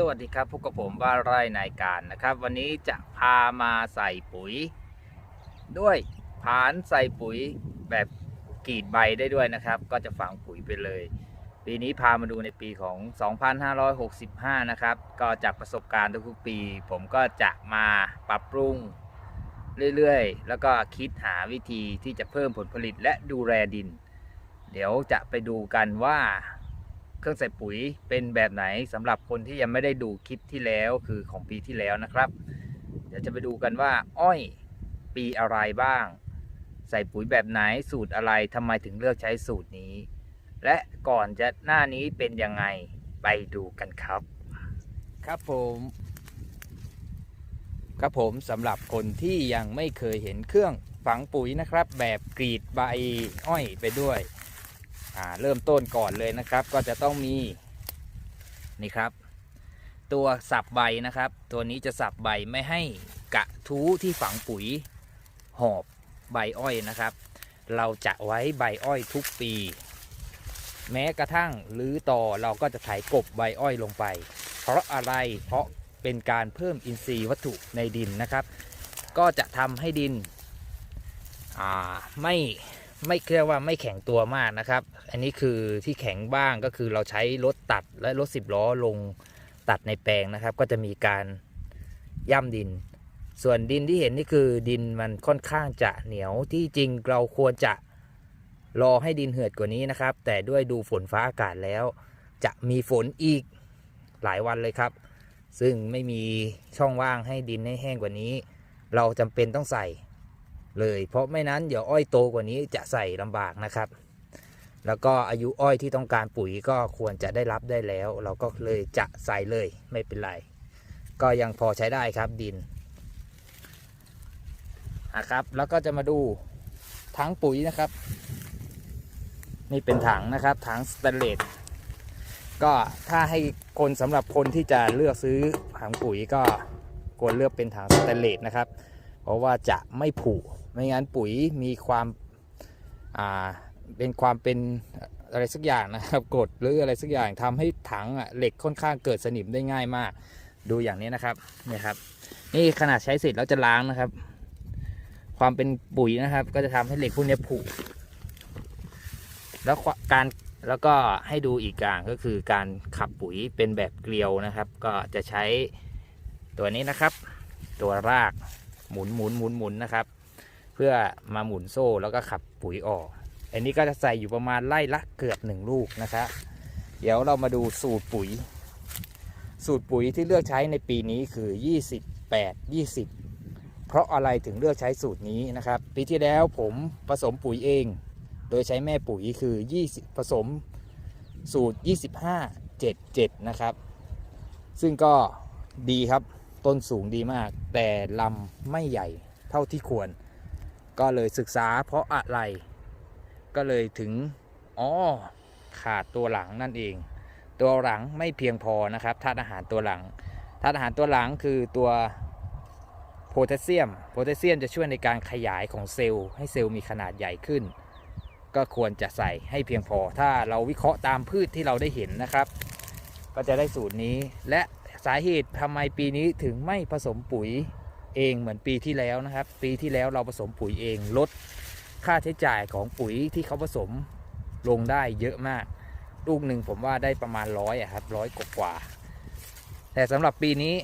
สวัสดีครับพบกับผมบ้านไร่นายการนะครับ วันนี้จะพามาใส่ปุ๋ย ด้วยผานใส่ปุ๋ยแบบกรีดใบได้ด้วยนะครับ ก็จะฝังปุ๋ยไปเลย ปีนี้พามาดูในปีของ 2565 นะครับ ก็จากประสบการณ์ทุกๆปี ผมก็จะมาปรับปรุงเรื่อยๆ แล้วก็คิดหาวิธีที่จะเพิ่มผลผลิตและดูแลดิน เดี๋ยวจะไปดูกันว่า เครื่องใส่ปุ๋ยเป็นแบบไหนสำหรับคนที่ยังไม่ได้ดูคลิปที่แล้วคือของปีที่แล้วนะครับ เดี๋ยวจะไปดูกันว่า อ้อยปีอะไรบ้าง ใส่ปุ๋ยแบบไหนสูตรอะไรทำไมถึงเลือกใช้สูตรนี้ และก่อนจะหน้านี้เป็นยังไงไปดูกันครับ ครับผมครับผมสำหรับคนที่ยังไม่เคยเห็นเครื่องฝังปุ๋ยนะครับ แบบกรีดใบอ้อยไปด้วย เริ่มต้นก่อนเลยนะครับ ก็จะต้องมีนี่ครับ ตัวสับใบนะครับ ตัวนี้จะสับใบไม่ให้กระทู้ที่ฝังปุ๋ยหอบใบอ้อยนะครับ เราจะไว้ใบอ้อยทุกปี แม้กระทั่งรื้อต่อเราก็จะไถกบใบอ้อยลงไป เพราะอะไรเพราะเป็นการเพิ่มอินทรีย์วัตถุในดินนะครับ ก็จะทำให้ดินไม่ ไม่เรียกว่าไม่แข็งตัวมากนะครับ อันนี้คือที่แข็งบ้างก็คือเราใช้รถตัดและรถสิบล้อลงตัดในแปลงนะครับ ก็จะมีการย่ำดิน ส่วนดินที่เห็นนี่คือดินมันค่อนข้างจะเหนียวที่จริงเราควรจะรอให้ดินเหือดกว่านี้นะครับ แต่ด้วยดูฝนฟ้าอากาศแล้ว จะมีฝนอีกหลายวันเลยครับ ซึ่งไม่มีช่องว่างให้ดินให้แห้งกว่านี้ เราจำเป็นต้องใส่ เลย เพราะไม่นั้นเดี๋ยวอ้อยโตกว่านี้จะใส่ลำบากนะครับ แล้วก็อายุอ้อยที่ต้องการปุ๋ยก็ควรจะได้รับได้แล้ว เราก็เลยจะใส่เลยไม่เป็นไร ก็ยังพอใช้ได้ครับดินนะครับ แล้วก็จะมาดูถังปุ๋ยนะครับ นี่เป็นถังนะครับถังสแตนเลสก็ถ้าให้คนสำหรับคนที่จะเลือกซื้อถังปุ๋ยก็ควรเลือกเป็นถังสแตนเลสนะครับ เพราะว่าจะไม่ผุ ไม่งั้นปุ๋ยมีความอ่าเป็นความเป็นอะไรสักอย่างนะครับกรดหรืออะไรสักอย่างทำให้ถังอะเหล็กค่อนข้างเกิดสนิมได้ง่ายมาก ดูอย่างนี้นะครับนี่ครับ นี่ขนาดใช้เสร็จแล้วจะล้างนะครับ ความเป็นปุ๋ยนะครับ ก็จะทำให้เหล็กพวกนี้ผุแล้วการแล้วก็ให้ดูอีกอย่างก็คือการขับปุ๋ยเป็นแบบเกลียวนะครับ ก็จะใช้ตัวนี้นะครับ ตัวรากหมุนหมุนหมุนหมุนนะครับ พื่อมาหมุนโซ่แล้วก็ขับปุ๋ยออก อันนี้ก็จะใส่อยู่ประมาณไล่ละเกือบหนึ่งลูกนะครับ เดี๋ยวเรามาดูสูตรปุ๋ย สูตรปุ๋ยที่เลือกใช้ในปีนี้คือ 28 20 เพราะอะไรถึงเลือกใช้สูตรนี้นะครับ ปีที่แล้วผมผสมปุ๋ยเอง โดยใช้แม่ปุ๋ยคือ 20 ผสมสูตร 25 77 นะครับ ซึ่งก็ดีครับ ต้นสูงดีมาก แต่ลำไม่ใหญ่เท่าที่ควร ก็เลยศึกษาเพราะอะไร ก็เลยถึงอ๋อขาดตัวหลังนั่นเอง ตัวหลังไม่เพียงพอนะครับธาตุอาหารตัวหลังธาตุอาหารตัวหลังคือตัวโพแทสเซียม โพแทสเซียมจะช่วยในการขยายของเซลล์ให้เซลล์มีขนาดใหญ่ขึ้น ก็ควรจะใส่ให้เพียงพอ ถ้าเราวิเคราะห์ตามพืชที่เราได้เห็นนะครับ ก็จะได้สูตรนี้ และสาเหตุทำไมปีนี้ถึงไม่ผสมปุ๋ย เองเหมือนปีที่แล้วนะครับ ปีที่แล้วเราผสมปุ๋ยเองลดค่าใช้จ่ายของปุ๋ยที่เขาผสมลงได้เยอะมาก ลูกหนึ่งผมว่าได้ประมาณร้อยอะครับร้อยกว่า แต่สำหรับปีนี้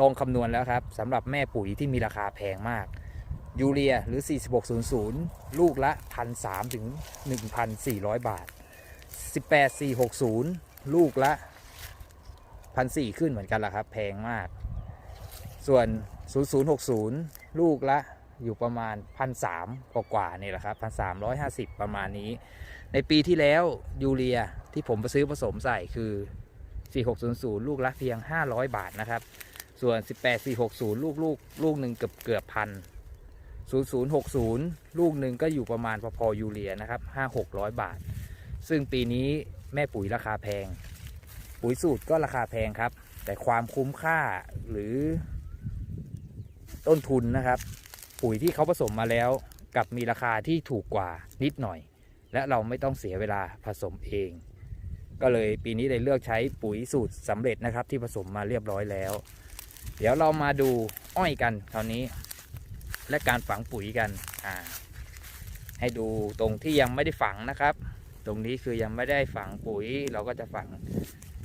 ลองคำนวณแล้วครับสำหรับแม่ปุ๋ยที่มีราคาแพงมาก ยูเรียหรือ 4600 ลูกละ 1,300 ถึง 1,400 บาท 18460 ลูกละ 1,400 ขึ้นเหมือนกันละครับ แพงมาก ส่วน 0060 ลูกละอยู่ประมาณ1,300กว่ากว่าๆนี่แหละครับ1,350ประมาณนี้ ในปีที่แล้วยูเรียที่ผมไปซื้อผสมใส่คือ 4600 ลูกละเพียง 500 บาทนะครับ ส่วน 18460 ลูกลูกลูกหนึ่งเกือบเกือบพัน0060 ลูกหนึ่งก็อยู่ประมาณพอๆยูเรียนะครับ5-600 บาท ซึ่งปีนี้แม่ปุ๋ยราคาแพง ปุ๋ยสูตรก็ราคาแพงครับ แต่ความคุ้มค่าหรือ ต้นทุนนะครับ ปุ๋ยที่เขาผสมมาแล้วกับมีราคาที่ถูกกว่านิดหน่อย และเราไม่ต้องเสียเวลาผสมเอง ก็เลยปีนี้เลยเลือกใช้ปุ๋ยสูตรสำเร็จนะครับ ที่ผสมมาเรียบร้อยแล้ว เดี๋ยวเรามาดูอ้อยกันคราวนี้ และการฝังปุ๋ยกันอ่าให้ดูตรงที่ยังไม่ได้ฝังนะครับ ตรงนี้คือยังไม่ได้ฝังปุ๋ยเราก็จะฝัง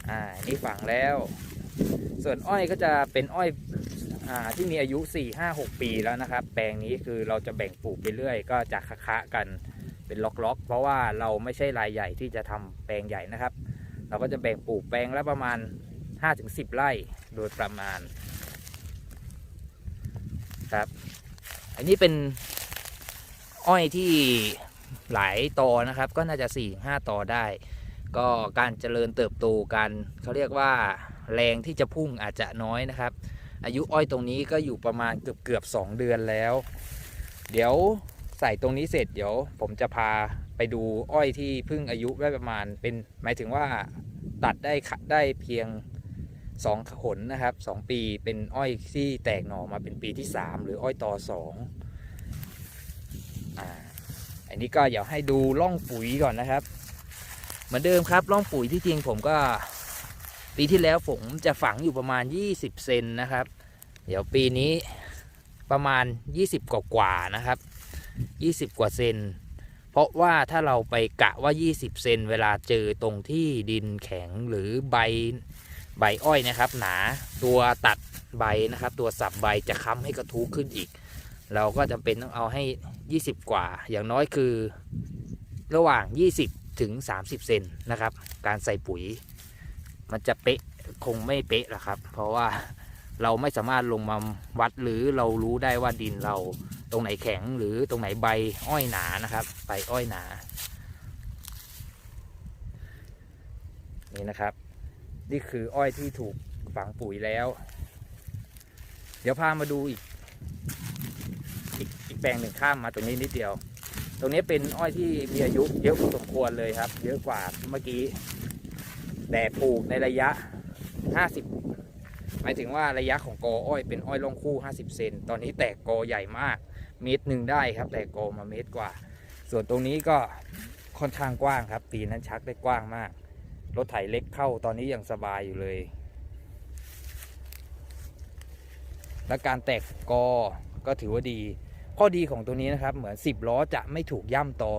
อ่านี่ฝังแล้ว ส่วนอ้อยก็จะเป็นอ้อย ที่มีอายุ 4 5 6 ปีแล้วนะครับ แปลงนี้คือเราจะแบ่งปลูกไปเรื่อย ก็จะคะๆกันเป็นล็อกๆ เพราะว่าเราไม่ใช่รายใหญ่ที่จะทำแปลงใหญ่นะครับ เราก็จะแบ่งปลูกแปลงละประมาณ 5-10 ไร่โดยประมาณครับ อันนี้เป็นอ้อยที่หลายตอนะครับ ก็น่าจะ 4-5 ตอได้ ก็การเจริญเติบโตกันเขาเรียกว่าแรงที่จะพุ่งอาจจะน้อยนะครับ อายุอ้อยตรงนี้ก็อยู่ประมาณเกือบเกือบสองเดือนแล้ว เดี๋ยวใส่ตรงนี้เสร็จเดี๋ยวผมจะพาไปดูอ้อยที่เพิ่งอายุได้ประมาณเป็นหมายถึงว่าตัดได้ขะได้เพียงสองขนนะครับสองปีเป็นอ้อยที่แตกหน่อมาเป็นปีที่สามหรืออ้อยต่อสองอ่าอันนี้ก็เดี๋ยวให้ดูร่องปุ๋ยก่อนนะครับ เหมือนเดิมครับร่องปุ๋ยที่จริงผมก็ ปีที่แล้วผมจะฝังอยู่ประมาณ 20 เซนนะครับ เดี๋ยวปีนี้ประมาณ 20 กว่ากว่านะครับ 20 กว่าเซน เพราะว่าถ้าเราไปกะว่า 20 เซนเวลาเจอตรงที่ดินแข็งหรือใบใบอ้อยนะครับ หนาตัวตัดใบนะครับ ตัวสับใบจะค้ำให้กระทูขึ้นอีก เราก็จำเป็นต้องเอาให้ 20 กว่า อย่างน้อยคือระหว่าง 20 ถึง 30 เซนนะครับ การใส่ปุ๋ย มันจะเป๊ะคงไม่เป๊ะหรอกครับ เพราะว่าเราไม่สามารถลงมาวัดหรือเรารู้ได้ว่าดินเราตรงไหนแข็งหรือตรงไหนใบอ้อยหนานะครับใบอ้อยหนา นี่นะครับ นี่คืออ้อยที่ถูกฝังปุ๋ยแล้ว เดี๋ยวพามาดูอีกอีกอีกแปลงหนึ่งข้ามมาตรงนี้นิดเดียว ตรงนี้เป็นอ้อยที่มีอายุเยอะพอสมควรเลยครับ เยอะกว่าเมื่อกี้ แต่ปลูกในระยะ 50 หมายถึงว่าระยะของกออ้อยเป็นอ้อยลงคู่ 50 เซน ตอนนี้แตกกอใหญ่มาก เมตรหนึ่งได้ครับ แตกกอมาเมตรกว่า ส่วนตรงนี้ก็ค่อนข้างกว้างครับ ปีนั้นชักได้กว้างมาก รถไถเล็กเข้าตอนนี้ยังสบายอยู่เลย และการแตกกอก็ถือว่าดี ข้อดีของตัวนี้นะครับ เหมือน 10 ล้อจะไม่ถูกย่ำตอ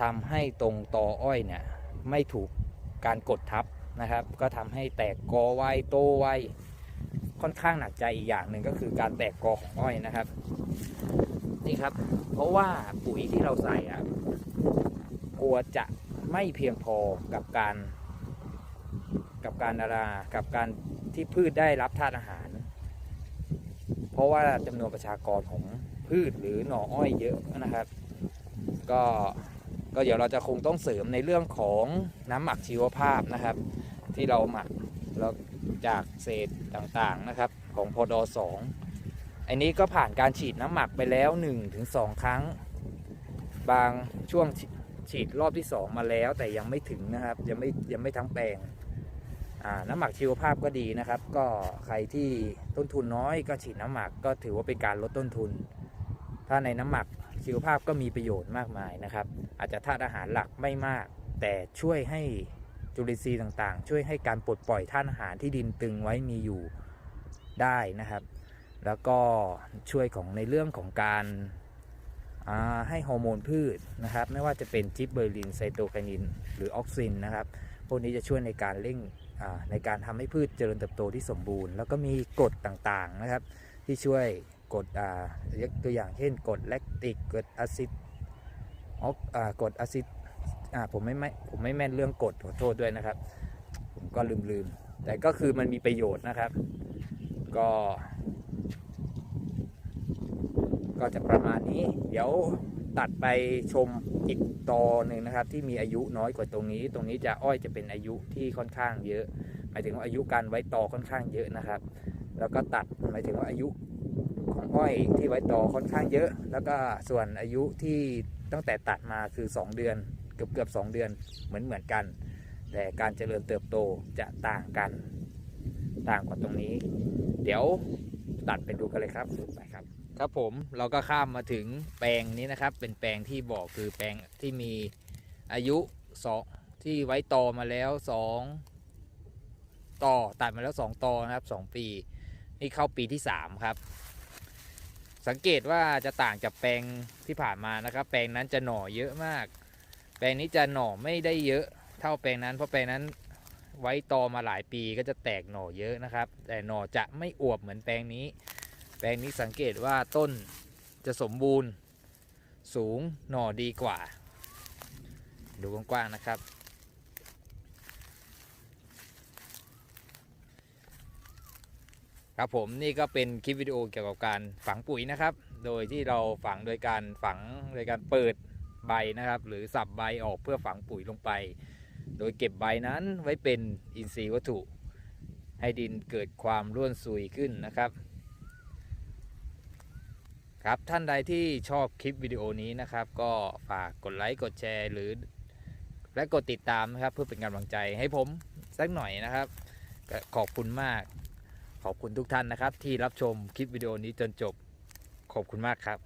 ทำให้ตรงตออ้อยเนี่ยไม่ถูก การกดทับนะครับ ก็ทำให้แตกกอไวโตไวค่อนข้างหนักใจอีกอย่างหนึ่งก็คือการแตกกอของอ้อยนะครับ นี่ครับ เพราะว่าปุ๋ยที่เราใส่อะกลัวจะไม่เพียงพอกับการ กับการดารากับการที่พืชได้รับธาตุอาหาร เพราะว่าจำนวนประชากรของพืชหรือหน่ออ้อยเยอะนะครับ ก็ ก็เดี๋ยวเราจะคงต้องเสริมในเรื่องของน้ำหมักชีวภาพนะครับ ที่เราหมักแล้วจากเศษต่างๆนะครับ ของพอดอสองอันนี้ก็ผ่านการฉีดน้ำหมักไปแล้ว 1-2 ครั้ง บางช่วงฉีดรอบที่ 2 มาแล้วแต่ยังไม่ถึงนะครับ ยังไม่ยังไม่ทั้งแปลงน้ำหมักชีวภาพก็ดีนะครับ ก็ใครที่ต้นทุนน้อยก็ฉีดน้ำหมักก็ถือว่าเป็นการลดต้นทุน ถ้าในน้ำหมัก ชีวภาพก็มีประโยชน์มากมายนะครับ อาจจะธาตุอาหารหลักไม่มาก แต่ช่วยให้จุลินทรีย์ต่างๆ ช่วยให้การปลดปล่อยธาตุอาหารที่ดินตึงไว้มีอยู่ได้นะครับ แล้วก็ช่วยของในเรื่องของการาให้ฮอร์โมนพืชนะครับ ไม่ว่าจะเป็นจิบเบอร์ลินไซโตไคนิน หรือออกซินนะครับพวกนี้จะช่วยในการเร่งในการทำให้พืชเจริญเติบโตที่สมบูรณ์ แล้วก็มีกรดต่างๆนะครับ ที่ช่วย กรดอ่ายกตัวอย่างเช่นกรดแลคติกกรดอะซิดออกอ่ากรดอะซิดอ่าผมไม่ไม่ผมไม่แม่นเรื่องกรดขอโทษด้วยนะครับ ผมก็ลืมลืมแต่ก็คือมันมีประโยชน์นะครับ ก็ ก็จะประมาณนี้ เดี๋ยวตัดไปชมอีกตอหนึ่งนะครับ ที่มีอายุน้อยกว่าตรงนี้ ตรงนี้จะอ้อยจะเป็นอายุที่ค่อนข้างเยอะ หมายถึงว่าอายุการไว้ตอค่อนข้างเยอะนะครับ แล้วก็ตัดหมายถึงว่าอายุ อ้อยที่ไว้ตอค่อนข้างเยอะ แล้วก็ส่วนอายุที่ตั้งแต่ตัดมาคือ 2 เดือน เกือบเกือบสเดือนเหมือนเหมือนกัน แต่การเจริญเติบโตจะต่างกัน ต่างกว่าตรงนี้ เดี๋ยวตัดไปดูกันเลยครับไปครับ ครับผมเราก็ข้ามมาถึงแปลงนี้นะครับ เป็นแปลงที่บอกคือแปลงที่มีอายุสองที่ไว้ตอมาแล้วสองตอตัดมาแล้วสองตอนะครับสองปี นี่เข้าปีที่สามครับ สังเกตว่าจะต่างจากแปลงที่ผ่านมานะครับ แปลงนั้นจะหน่อเยอะมาก แปลงนี้จะหน่อไม่ได้เยอะเท่าแปลงนั้น เพราะแปลงนั้นไว้ตอมาหลายปีก็จะแตกหน่อเยอะนะครับ แต่หน่อจะไม่อวบเหมือนแปลงนี้ แปลงนี้สังเกตว่าต้นจะสมบูรณ์ สูงหน่อดีกว่า ดูกว้างๆนะครับ ครับผมนี่ก็เป็นคลิปวิดีโอเกี่ยวกับการฝังปุ๋ยนะครับ โดยที่เราฝังโดยการฝังโดยการเปิดใบนะครับ หรือสับใบออกเพื่อฝังปุ๋ยลงไป โดยเก็บใบนั้นไว้เป็นอินทรีย์วัตถุ ให้ดินเกิดความร่วนซุยขึ้นนะครับ ครับท่านใดที่ชอบคลิปวิดีโอนี้นะครับ ก็ฝากกดไลค์กดแชร์ หรือ และกดติดตามนะครับ เพื่อเป็นกำลังใจให้ผมสักหน่อยนะครับขอบคุณมาก ขอบคุณทุกท่านนะครับ ที่รับชมคลิปวิดีโอนี้จนจบ ขอบคุณมากครับ